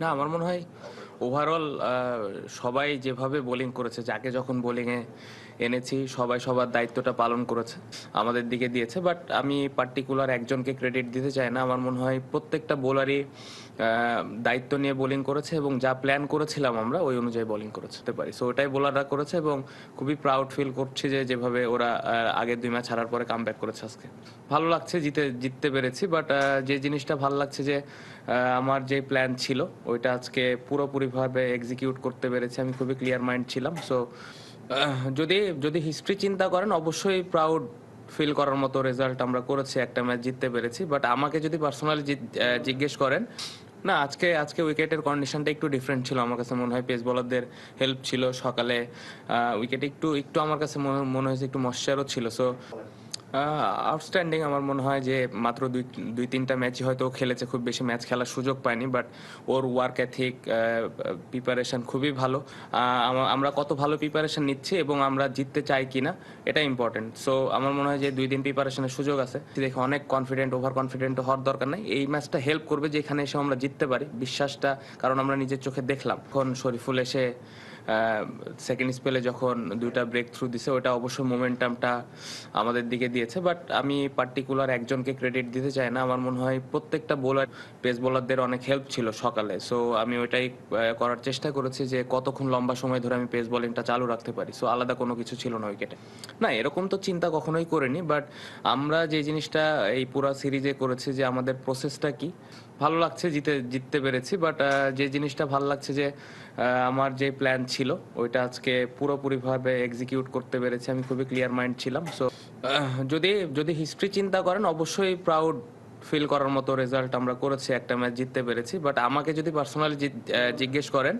না আমার মনে হয় ওভারঅল সবাই যেভাবে বোলিং করেছে, যাকে যখন বোলিংয়ে এনেছি, সবাই সবার দায়িত্বটা পালন করেছে, আমাদের দিকে দিয়েছে। বাট আমি পার্টিকুলার একজনকে ক্রেডিট দিতে চাই না। আমার মনে হয় প্রত্যেকটা বোলারই দায়িত্ব নিয়ে বোলিং করেছে এবং যা প্ল্যান করেছিলাম আমরা, ওই অনুযায়ী বোলিং করেছে পারি। সো ওটাই বোলাররা করেছে এবং খুবই প্রাউড ফিল করছি যে যেভাবে ওরা আগের দুই ম্যাচ হারার পরে কাম করেছে আজকে। ভালো লাগছে, জিতে, জিততে পেরেছি বাট যে জিনিসটা ভালো লাগছে যে আমার যে প্ল্যান ছিল, ওইটা আজকে পুরোপুরিভাবে এক্সিকিউট করতে পেরেছি, আমি খুবই ক্লিয়ার মাইন্ড ছিলাম। সো যদি যদি হিস্ট্রি চিন্তা করেন, অবশ্যই প্রাউড ফিল করার মতো রেজাল্ট আমরা করেছি, একটা ম্যাচ জিততে পেরেছি। বাট আমাকে যদি পার্সোনালি জিজ্ঞেস করেন, না, আজকে আজকে উইকেটের কন্ডিশনটা একটু ডিফারেন্ট ছিল। আমার কাছে মনে হয় পেস বলারদের হেল্প ছিল। সকালে উইকেট একটু একটু আমার কাছে মনে- হয়েছে একটু মশ্চারও ছিল। সো আউটস্ট্যান্ডিং আমার মনে হয় যে মাত্র দুই দুই, তিনটা ম্যাচই হয়তো খেলেছে, খুব বেশি ম্যাচ খেলার সুযোগ পায়নি বাট ওর ওয়ার্ক এথিক প্রিপারেশন খুবই ভালো। আমরা কত ভালো প্রিপারেশন নিচ্ছি এবং আমরা জিততে চাই কিনা এটা ইম্পর্টেন্ট সো আমার মনে হয় যে দুই দিন প্রিপারেশনের সুযোগ আছে। দেখে অনেক কনফিডেন্ট ওভার কনফিডেন্ট হওয়ার দরকার নেই। এই ম্যাচটা হেল্প করবে যে এখানে এসে আমরা জিততে পারি। বিশ্বাসটা, কারণ আমরা নিজের চোখে দেখলাম। এখন শরীফুল এসে সেকেন্ড স্পেলে যখন দুইটা ব্রেক থ্রু দিছে ওটা অবশ্যই মোমেন্টামটা আমাদের দিকে দিয়েছে বাট আমি পার্টিকুলার একজনকে ক্রেডিট দিতে চাই না। আমার মনে হয় প্রত্যেকটা বোলার পেস বোলারদের অনেক হেল্প ছিল সকালে। সো আমি ওইটাই করার চেষ্টা করেছি যে কতক্ষণ লম্বা সময় ধরে আমি পেস বোলিংটা চালু রাখতে পারি। সো আলাদা কোনো কিছু ছিল না উইকেটে না, এরকম তো চিন্তা কখনোই করিনি বাট আমরা যে জিনিসটা এই পুরো সিরিজে করেছি যে আমাদের প্রসেসটা কি, ভালো লাগছে, জিতে, জিততে পেরেছি বাট যে জিনিসটা ভালো লাগছে যে আমার যে প্ল্যান ছিল, ওইটা আজকে পুরোপুরিভাবে এক্সিকিউট করতে পেরেছি, আমি খুবই ক্লিয়ার মাইন্ড ছিলাম। সো যদি যদি হিস্ট্রি চিন্তা করেন, অবশ্যই প্রাউড ফিল করার মতো রেজাল্ট আমরা করেছি, একটা ম্যাচ জিততে পেরেছি। বাট আমাকে যদি পার্সোনালি জিজ্ঞেস করেন